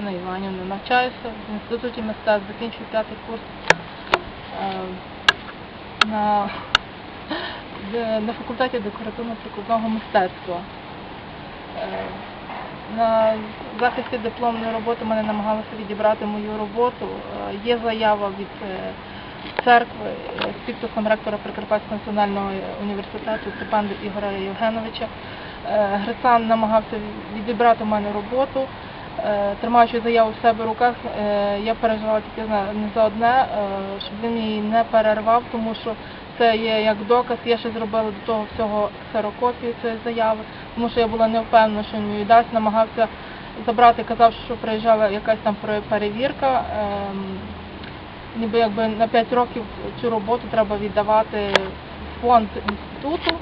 Олена Іванівна. Навчаюся в інституті мистецтв, закінчую п'ятий курс е, на, на факультеті декоративно-прикладного мистецтва. Е, На захисті дипломної роботи мене намагалися відібрати мою роботу. Е, Є заява від церкви з підписом ректора Прикарпатського національного університету Степана Ігоря Євгеновича. Грицан намагався відібрати в мене роботу. Е, Тримаючи заяву в себе в руках, е, я переживала тільки не за одне, е, щоб він її не перервав, тому що це є як доказ. Я ще зробила до того всього ксерокопію цієї заяви, тому що я була не впевнена, що він мені дасть. Намагався забрати, казав, що приїжджала якась там перевірка. ем, Ніби якби на 5 років цю роботу треба віддавати в фонд інституту.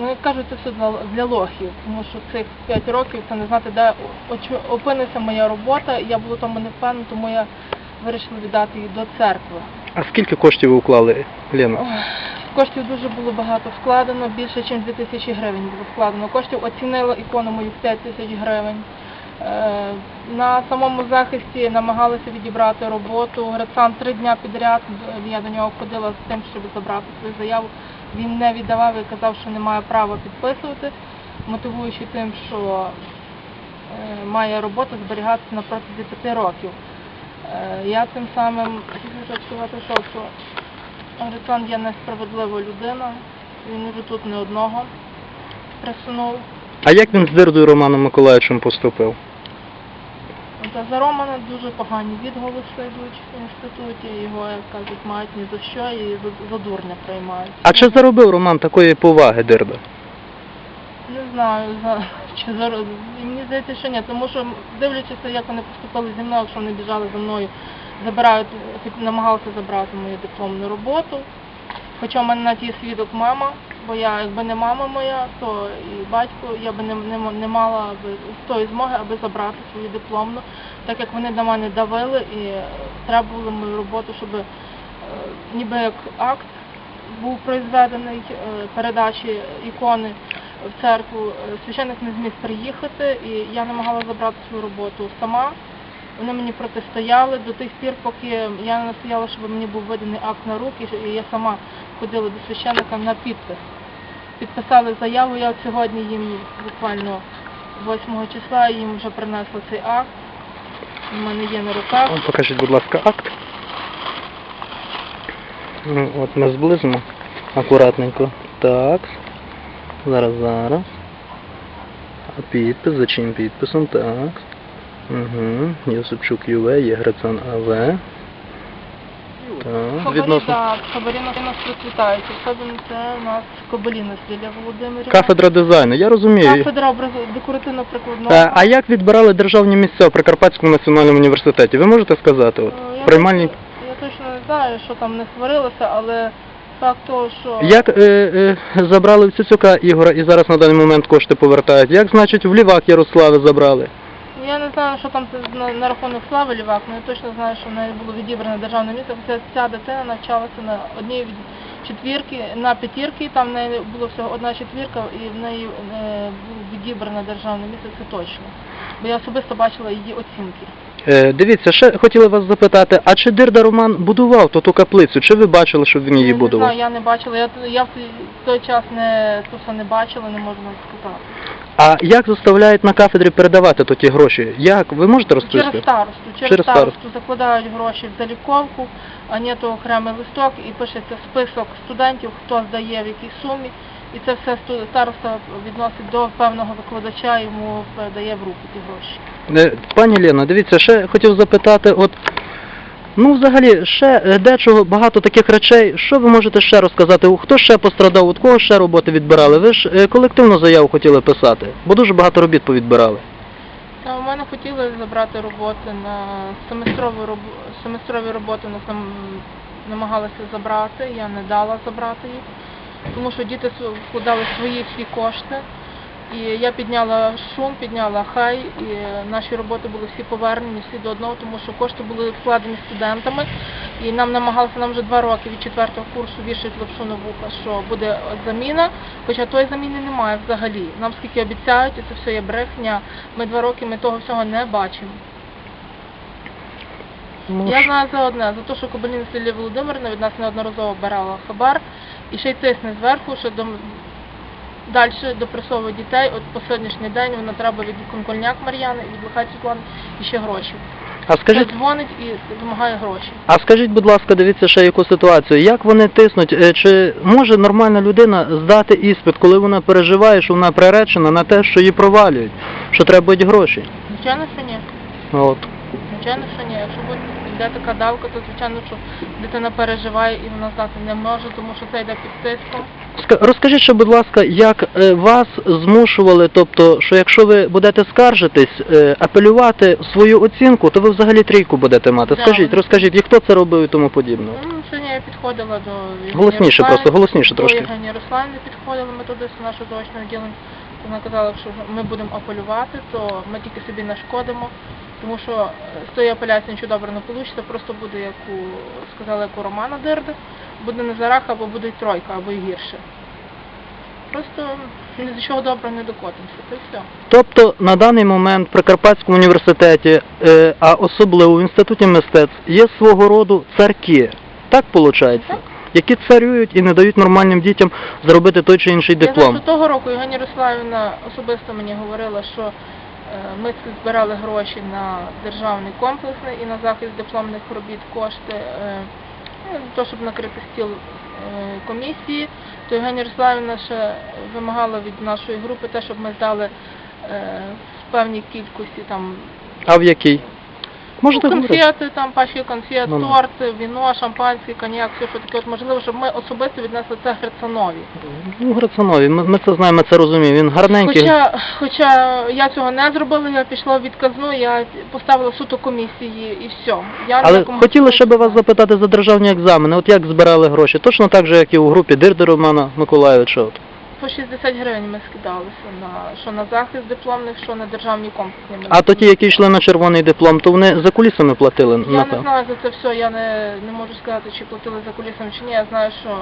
Ну, як кажуть, це все для, лохів, тому що цих 5 років це не знати, де опиниться моя робота. Я була тому не впевнена, тому я вирішила віддати її до церкви. А скільки коштів ви уклали, Лена? Ох, Коштів дуже було багато вкладено, більше ніж 2 тисячі гривень було вкладено. Коштів оцінила ікону мою в 5 тисяч гривень. Е, На самому захисті намагалися відібрати роботу. Грицан три дня підряд, я до нього ходила з тим, щоб забрати свою заяву. Він не віддавав і казав, що не має права підписувати, мотивуючи тим, що е, має робота зберігатися на протязі п'яти років. Е, Я тим самим хочу сказати, що, Грицан є несправедлива людина, він уже тут не одного присунув. А як він з Дирдою Романом Миколаївичем поступив? За Романа дуже погані відголоси йдуть в інституті, його, як кажуть, мають ні за що і за, за дурня приймають. А чи заробив Роман такої поваги Дирда? Не знаю, за, чи зараз. Мені здається, що ні, тому що дивлячися, як вони поступили зі мною, якщо вони біжали за мною, забирають, хоч намагалися забрати мою дипломну роботу. Хоча в мене на тій свідок мама, бо я якби не мама моя, то і батько, я би не, не, не мала би тої змоги, аби забрати свою дипломну, так як вони на мене давили і е, треба було мою роботу, щоб е, ніби як акт був произведений е, передачі ікони в церкву. Е, Священник не зміг приїхати, і я намагалася забрати свою роботу сама. Вони мені протистояли до тих пір, поки я не настояла, щоб мені був виданий акт на руки, і я сама ходила до священника на підпис. Підписали заяву, я сьогодні їм буквально 8 числа їм вже принесла цей акт. У мене є на руках. Покажіть, будь ласка, акт. Ну, От ми зблизимо акуратненько. Так. Зараз, зараз. Підпис, за чим підписом? Так. Угу. Йосипчук ЮВ, є Грицан АВ. Так. Відносно. так, хабарі на нас процвітають. Особливо це у нас Кобиліна Лілія Володимирівна. Кафедра дизайну, я розумію. Кафедра декоративно-прикладного. Е, А як відбирали державні місця в Прикарпатському національному університеті? Ви можете сказати? От, Е, я приймальні... точно- Я точно не знаю, що там не створилося, але факт того, що Як е, е, забрали в Цюцюка Ігора і зараз на даний момент кошти повертають? Як, значить, в Лівак Ярослави забрали? Я не знаю, що там це на, на рахунок слави Лівак, але я точно знаю, що в неї було відібране державне місце. Хоча ця дитина навчалася на одній від четвірки, на п'ятірки, там в неї було всього одна четвірка, і в неї е, було відібране державне місце, це точно. Бо я особисто бачила її оцінки. Е, дивіться, ще хотіла вас запитати, а чи Дирда Роман будував ту, ту каплицю? Чи ви бачили, щоб він її я не будував? знаю, я не бачила. Я, я в той- в той час не то все не бачила, не можу навіть сказати. А як заставляють на кафедрі передавати то ті гроші? Як? Ви можете розповісти? Через старосту. Через, Через старосту закладають гроші в заліковку, а не то окремий листок і пишеться список студентів, хто здає в якій сумі. І це все староста відносить до певного викладача, йому передає в руки ті гроші. Е, Пані Лена, дивіться, ще хотів запитати, от, ну взагалі, ще е, дечого, багато таких речей, що ви можете ще розказати? Хто ще пострадав, от кого ще роботи відбирали? Ви ж е, колективну заяву хотіли писати, бо дуже багато робіт повідбирали. У мене хотіли забрати роботи на семестрові роб- семестрові роботи на сам намагалися забрати, я не дала забрати їх, тому що діти вкладали свої всі кошти. І я підняла шум, підняла хай, і наші роботи були всі повернені, всі до одного, тому що кошти були вкладені студентами. І нам намагалися нам вже два роки від четвертого курсу вішати лапшу на вуха, що буде заміна, хоча тої заміни немає взагалі. Нам скільки обіцяють, і це все є брехня. Ми два роки ми того всього не бачимо. Ну, Я знаю за одне, за те, що Кобиліна Сілія Володимирівна від нас неодноразово брала хабар і ще й тисне зверху, що до... далі допресовує дітей. От по сьогоднішній день вона треба від Конкольняк Мар'яни, від Лихай Світлани і ще гроші. А скажіть, Дзвонить і вимагає гроші. а скажіть, будь ласка, дивіться ще яку ситуацію. Як вони тиснуть? Е, Чи може нормальна людина здати іспит, коли вона переживає, що вона приречена на те, що її провалюють, що треба гроші? Звичайно, що ні. От. Звичайно, що ні. Якщо буде йде така давка, то звичайно, що дитина переживає і вона здати не може, тому що це йде під тиском. Розкажіть ще, будь ласка, як е, вас змушували, тобто, що якщо ви будете скаржитись, е, апелювати свою оцінку, то ви взагалі трійку будете мати. Да. Скажіть, розкажіть, і хто це робив і тому подібне? Ну, сьогодні я підходила до Євгенії Голосніше Руслан- просто, голосніше до трошки. Євгенії Руслани підходила методисту нашого заочного відділення. Вона казала, що ми будемо апелювати, то ми тільки собі нашкодимо, тому що е, з тої апеляції нічого добре не вийде, просто буде, як у, сказала, як у Романа Дирди, буде не зарах, або буде тройка, або й гірше. Просто ні до чого доброго не докотимося, це все. Тобто на даний момент в Прикарпатському університеті, е, а особливо в інституті мистецтв, є свого роду царки. Так виходить? Так. Які царюють і не дають нормальним дітям зробити той чи інший Я знаю, диплом. що того року Євгенія Руславівна особисто мені говорила, що ми збирали гроші на державний комплексний і на захист дипломних робіт кошти, е, ну, того, щоб накрити стіл е, комісії, то Євгенія Руславівна ще вимагала від нашої групи те, щоб ми здали е, в певній кількості там А в якій? Можете ну, говорити? конфети, там пачки конфет, Ну, ну. торти, віно, шампанське, коньяк, все що таке. От можливо, щоб ми особисто віднесли це Грицанові. Ну, Грацанові, ми, ми це знаємо, це розуміємо. Він гарненький. Хоча, хоча я цього не зробила, я пішла в відказну, я поставила суто комісії і все. Я Але хотіли ще би вас запитати за державні екзамени. От як збирали гроші? Точно так же, як і у групі Дирди Романа Миколайовича. От. По 60 гривень ми скидалися на що на захист дипломних, що на державні комплексні. А то ті, які йшли на червоний диплом, то вони за кулісами платили, Я не знаю за це все, я не, не можу сказати, чи платили за кулісами чи ні. Я знаю, що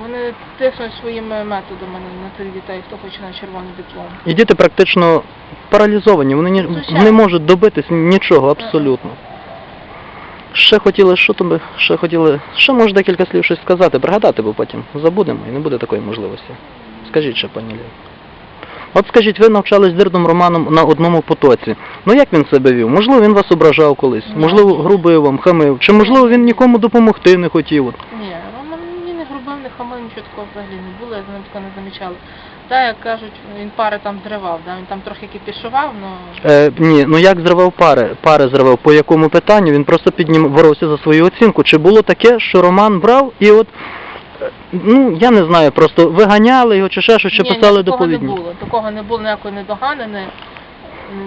вони тиснуть своїми методами на, на цих дітей, хто хоче на червоний диплом. І діти практично паралізовані, вони ні, не можуть добитись нічого абсолютно. Ще хотіли, що то би, ще хотіли, ще може декілька слів щось сказати, пригадати, бо потім забудемо і не буде такої можливості. Скажіть ще, пані Лія. От скажіть, ви навчались з Дирдом Романом на одному потоці. Ну як він себе вів? Можливо, він вас ображав колись, Ні. можливо, грубив вам, хамив, чи можливо він нікому допомогти не хотів. От. Ні, Роман мені не грубив, не хамив, нічого такого взагалі не було, я за ним не замічала. Та, як кажуть, він пари там зривав, да? він там трохи кипішував, ну Е, ні, ну як зривав пари? Пари зривав по якому питанню? Він просто піднім боровся за свою оцінку. Чи було таке, що Роман брав і от, е, ну я не знаю, просто виганяли його чи ще щось, чи ні, писали ні, такого не було. Такого не було ніякої недогани, не,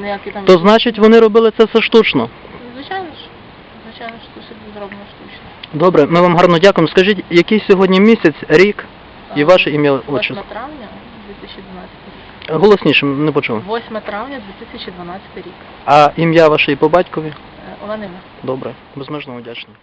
ніякі там... То значить вони робили це все штучно. Звичайно ж, звичайно ж, це все зроблено штучно. Добре, ми вам гарно дякуємо. Скажіть, який сьогодні місяць, рік і ваше ім'я 8 травня 2012 рік. Голосніше, не почув. 8 травня 2012 рік. А ім'я ваше і по батькові? Е, Оленина. Добре, безмежно вдячний.